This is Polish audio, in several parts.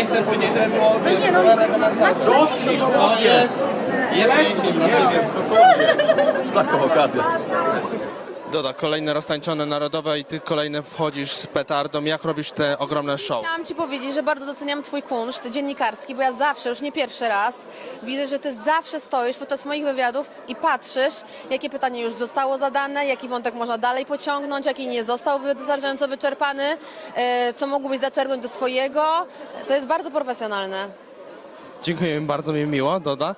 nie chcę powiedzieć, że było... No nie no, macie na ciszy, no. Jest, jest więcej, Taką okazję. Doda, kolejne roztańczone narodowe i ty kolejne wchodzisz z petardą. Jak robisz te ogromne show? Chciałam Ci powiedzieć, że bardzo doceniam Twój kunszt dziennikarski, bo ja zawsze, już nie pierwszy raz, widzę, że Ty zawsze stoisz podczas moich wywiadów i patrzysz, jakie pytanie już zostało zadane, jaki wątek można dalej pociągnąć, jaki nie został wystarczająco wyczerpany, e, co mógłbyś zaczerpnąć do swojego. To jest bardzo profesjonalne. Dziękuję, bardzo mi miło, Doda.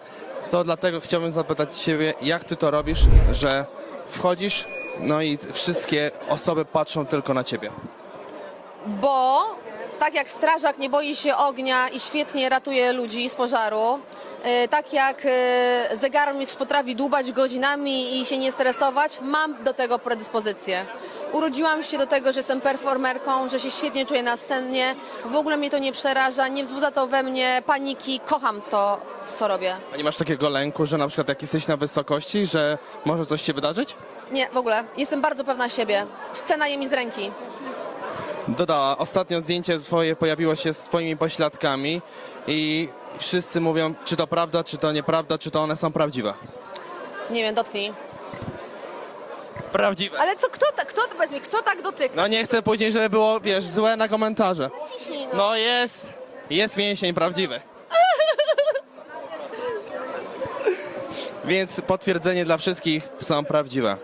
To dlatego chciałbym zapytać Ciebie, jak Ty to robisz, że wchodzisz, no i wszystkie osoby patrzą tylko na Ciebie. Bo tak jak strażak nie boi się ognia i świetnie ratuje ludzi z pożaru, e, tak jak e, zegarmistrz potrafi dłubać godzinami i się nie stresować, mam do tego predyspozycję. Urodziłam się do tego, że jestem performerką, że się świetnie czuję na scenie, w ogóle mnie to nie przeraża, nie wzbudza to we mnie paniki, kocham to, co robię. A nie masz takiego lęku, że na przykład jak jesteś na wysokości, że może coś się wydarzyć? Nie, w ogóle. Jestem bardzo pewna siebie. Scena je mi z ręki. Doda, ostatnio zdjęcie Twoje pojawiło się z Twoimi pośladkami i wszyscy mówią, czy to prawda, czy to nieprawda, czy to one są prawdziwe. Nie wiem, dotknij. Prawdziwe. Ale co, kto, tak- kto, powiedz mi, kto tak dotyka? No nie chcę później, żeby było, wiesz, złe na komentarze. Ciśnij, no. No jest, jest mięsień prawdziwy. Więc potwierdzenie dla wszystkich są prawdziwe.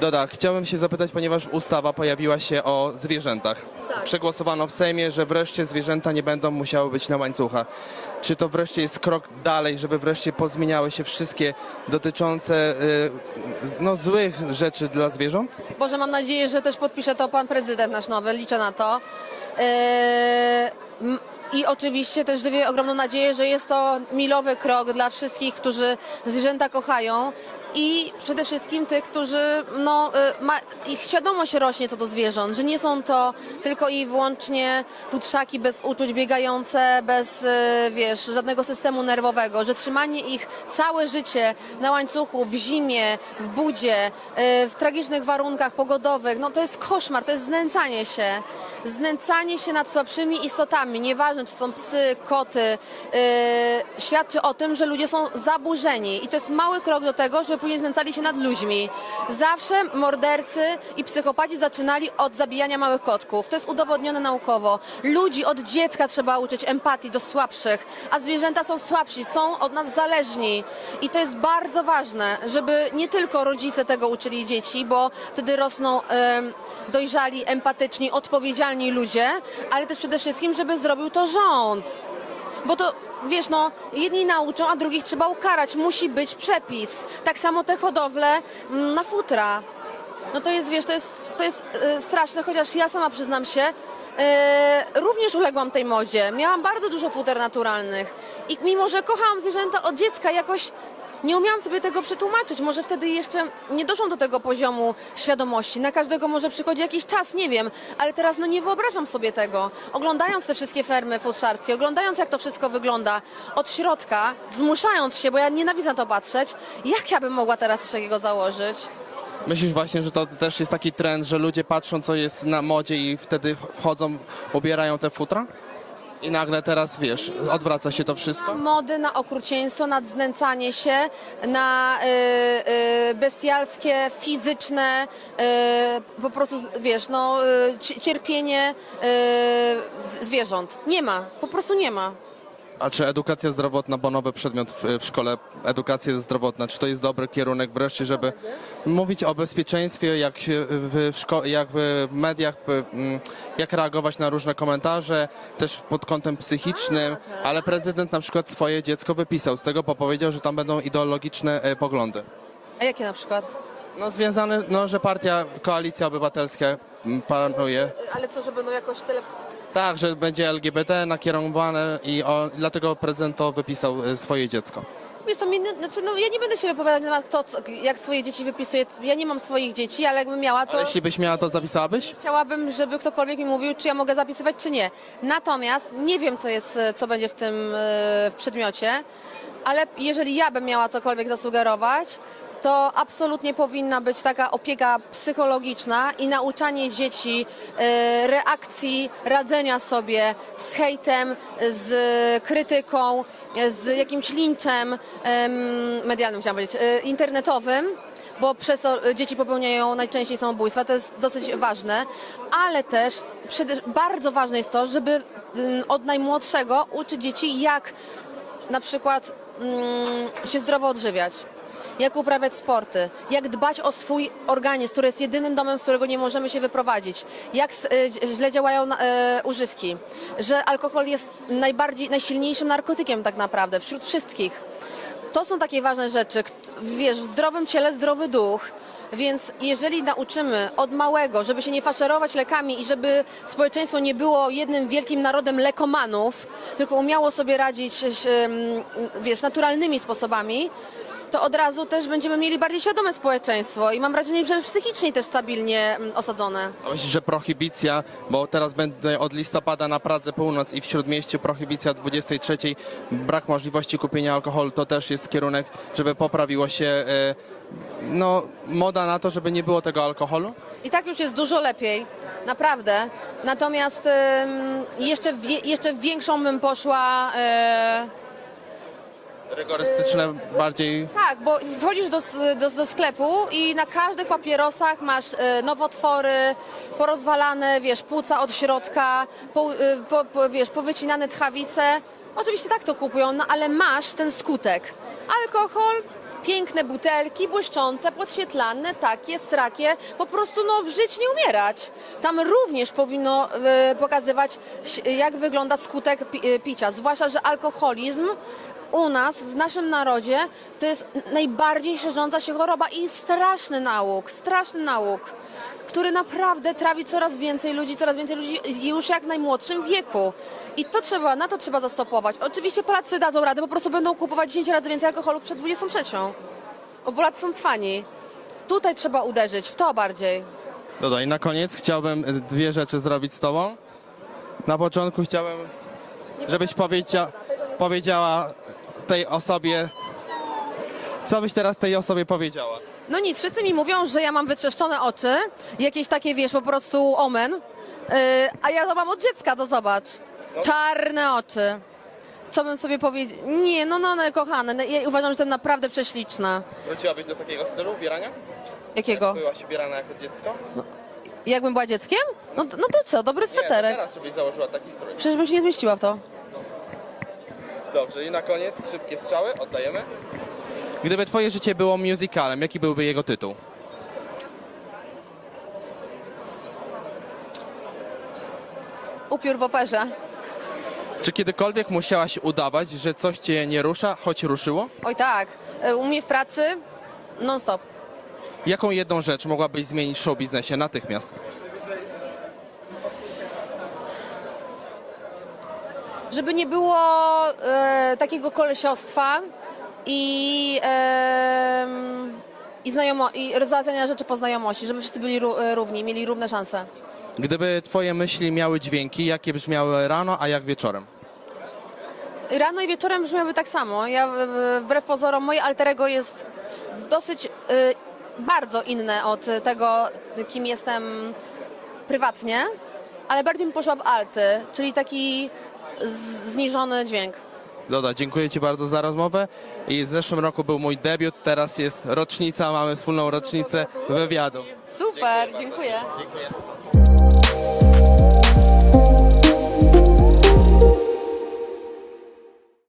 Doda, chciałbym się zapytać, ponieważ ustawa pojawiła się o zwierzętach. Tak. Przegłosowano w Sejmie, że wreszcie zwierzęta nie będą musiały być na łańcuchach. Czy to wreszcie jest krok dalej, żeby wreszcie pozmieniały się wszystkie dotyczące y, no, złych rzeczy dla zwierząt? Boże, mam nadzieję, że też podpisze to pan prezydent nasz nowy, liczę na to. Yy, I oczywiście też żywię ogromną nadzieję, że jest to milowy krok dla wszystkich, którzy zwierzęta kochają i przede wszystkim tych, którzy, no, y, ma, ich świadomość rośnie co do zwierząt, że nie są to tylko i wyłącznie futrzaki bez uczuć biegające, bez, y, wiesz, żadnego systemu nerwowego, że trzymanie ich całe życie na łańcuchu, w zimie, w budzie, y, w tragicznych warunkach pogodowych, no to jest koszmar, to jest znęcanie się. Znęcanie się nad słabszymi istotami, nieważne czy są psy, koty, świadczy o tym, że ludzie są zaburzeni i to jest mały krok do tego, żeby później znęcali się nad ludźmi. Zawsze mordercy i psychopaci zaczynali od zabijania małych kotków. To jest udowodnione naukowo. Ludzi od dziecka trzeba uczyć empatii do słabszych, a zwierzęta są słabsi, są od nas zależni. I to jest bardzo ważne, żeby nie tylko rodzice tego uczyli dzieci, bo wtedy rosną dojrzali, empatyczni, odpowiedzialni ludzie, ale też przede wszystkim, żeby zrobił to rząd. Bo to, wiesz, no, jedni nauczą, a drugich trzeba ukarać. Musi być przepis. Tak samo te hodowle mm, na futra. No to jest, wiesz, to jest, to jest e, straszne, chociaż ja sama przyznam się, e, również uległam tej modzie. Miałam bardzo dużo futer naturalnych. I mimo, że kochałam zwierzęta od dziecka, jakoś nie umiałam sobie tego przetłumaczyć. Może wtedy jeszcze nie doszłam do tego poziomu świadomości. Na każdego może przychodzi jakiś czas, nie wiem. Ale teraz no nie wyobrażam sobie tego. Oglądając te wszystkie fermy futrzarskie, oglądając jak to wszystko wygląda od środka, zmuszając się, bo ja nienawidzę na to patrzeć, jak ja bym mogła teraz coś takiego założyć? Myślisz właśnie, że to też jest taki trend, że ludzie patrzą, co jest na modzie i wtedy wchodzą, ubierają te futra? I nagle teraz, wiesz, odwraca się to wszystko? Mody na okrucieństwo, na znęcanie się, na y, y, bestialskie, fizyczne, y, po prostu, wiesz, no, y, ci- cierpienie y, zwierząt. Nie ma, po prostu nie ma. A czy edukacja zdrowotna, bo nowy przedmiot w, w szkole, edukacja zdrowotna, czy to jest dobry kierunek wreszcie, żeby mówić o bezpieczeństwie, jak, się w, w, szko- jak w mediach, p- mm, jak reagować na różne komentarze, też pod kątem psychicznym, ale prezydent na przykład swoje dziecko wypisał z tego, bo powiedział, że tam będą ideologiczne e, poglądy. A jakie na przykład? No związane, no, że partia, koalicja obywatelska panuje. Ale co, że będą jakoś tyle... Tak, że będzie LGBT nakierowane i dlatego prezydent to wypisał e, swoje dziecko. Wiesz co, mnie, znaczy, no, ja nie będę się wypowiadać na temat to, co, jak swoje dzieci wypisuję. Ja nie mam swoich dzieci, ale jakbym miała, to... Ale jeśli byś miała, to zapisałabyś? Chciałabym, żeby ktokolwiek mi mówił, czy ja mogę zapisywać, czy nie. Natomiast nie wiem, co jest, e, co będzie w tym e, w przedmiocie, ale jeżeli ja bym miała cokolwiek zasugerować, to absolutnie powinna być taka opieka psychologiczna i nauczanie dzieci e, reakcji, radzenia sobie z hejtem, z krytyką, z jakimś linczem em, medialnym, chciałam powiedzieć, e, internetowym. Bo przez to dzieci popełniają najczęściej samobójstwa, to jest dosyć ważne, ale też bardzo ważne jest to, żeby mm, od najmłodszego uczyć dzieci, jak na przykład mm, się zdrowo odżywiać, jak uprawiać sporty, jak dbać o swój organizm, który jest jedynym domem, z którego nie możemy się wyprowadzić, jak e, źle działają e, używki, że alkohol jest najbardziej, najsilniejszym narkotykiem tak naprawdę wśród wszystkich. To są takie ważne rzeczy. Wiesz, w zdrowym ciele zdrowy duch. Więc jeżeli nauczymy od małego, żeby się nie faszerować lekami i żeby społeczeństwo nie było jednym wielkim narodem lekomanów, tylko umiało sobie radzić, wiesz, naturalnymi sposobami, to od razu też będziemy mieli bardziej świadome społeczeństwo i mam wrażenie, że psychicznie też stabilnie mm, osadzone. A myślisz, że prohibicja, bo teraz będę od listopada na Pradze Północ i w Śródmieściu prohibicja 23, brak możliwości kupienia alkoholu, to też jest kierunek, żeby poprawiło się e, no, moda na to, żeby nie było tego alkoholu? I tak już jest dużo lepiej, naprawdę. Natomiast jeszcze, w, jeszcze w większą bym poszła. E, Rygorystyczne bardziej tak, bo wchodzisz do, do, do sklepu i na każdych papierosach masz e, nowotwory, porozwalane, wiesz, płuca od środka, po, e, po, po, wiesz, powycinane tchawice. Oczywiście tak to kupują, no ale masz ten skutek. Alkohol, piękne butelki, błyszczące, podświetlane, takie, srakie, po prostu no żyć, nie umierać. Tam również powinno e, pokazywać, jak wygląda skutek pi, picia, zwłaszcza, że alkoholizm u nas, w naszym narodzie, to jest najbardziej szerząca się choroba i straszny nauk, straszny nauk, który naprawdę trawi coraz więcej ludzi, coraz więcej ludzi już jak w najmłodszym wieku. I to trzeba, na to trzeba zastopować. Oczywiście Polacy dadzą radę, po prostu będą kupować 10 razy więcej alkoholu przed 23. Bo Polacy są cwani. Tutaj trzeba uderzyć, w to bardziej. Doda, i na koniec chciałbym e, dwie rzeczy zrobić z tobą. Na początku chciałbym, żebyś powiedzia, powiedziała tej osobie, co byś teraz tej osobie powiedziała? No nic, wszyscy mi mówią, że ja mam wytrzeszczone oczy, jakieś takie, wiesz, po prostu omen, yy, a ja to mam od dziecka, to zobacz. Czarne oczy. Co bym sobie powiedział? Nie, no, no, no, kochane, no, ja uważam, że jestem naprawdę prześliczna. Wróciłabyś do takiego stylu ubierania? Jakiego? Byłaś ubierana jako dziecko? Jakbym była dzieckiem? No, no to co, dobry sweterek. teraz żebyś założyła taki strój. Przecież bym się nie zmieściła w to. Dobrze, i na koniec szybkie strzały, oddajemy. Gdyby twoje życie było musicalem, jaki byłby jego tytuł? Upiór w operze. Czy kiedykolwiek musiałaś udawać, że coś cię nie rusza, choć ruszyło? Oj tak, Yy, u mnie w pracy non stop. Jaką jedną rzecz mogłabyś zmienić w show biznesie natychmiast? Żeby nie było e, takiego kolesiostwa i, e, i, znajomo, i załatwiania rzeczy po znajomości, żeby wszyscy byli ró- e, równi, mieli równe szanse. Gdyby twoje myśli miały dźwięki, jakie brzmiały rano, a jak wieczorem? Rano i wieczorem brzmiały tak samo. Ja wbrew pozorom moje alterego jest dosyć e, bardzo inne od tego, kim jestem prywatnie, ale bardziej bym poszła w alty, czyli taki zniżony dźwięk. Doda, dziękuję Ci bardzo za rozmowę. I w zeszłym roku był mój debiut, teraz jest rocznica, mamy wspólną rocznicę wywiadu. Super, dziękuję. Dziękuję.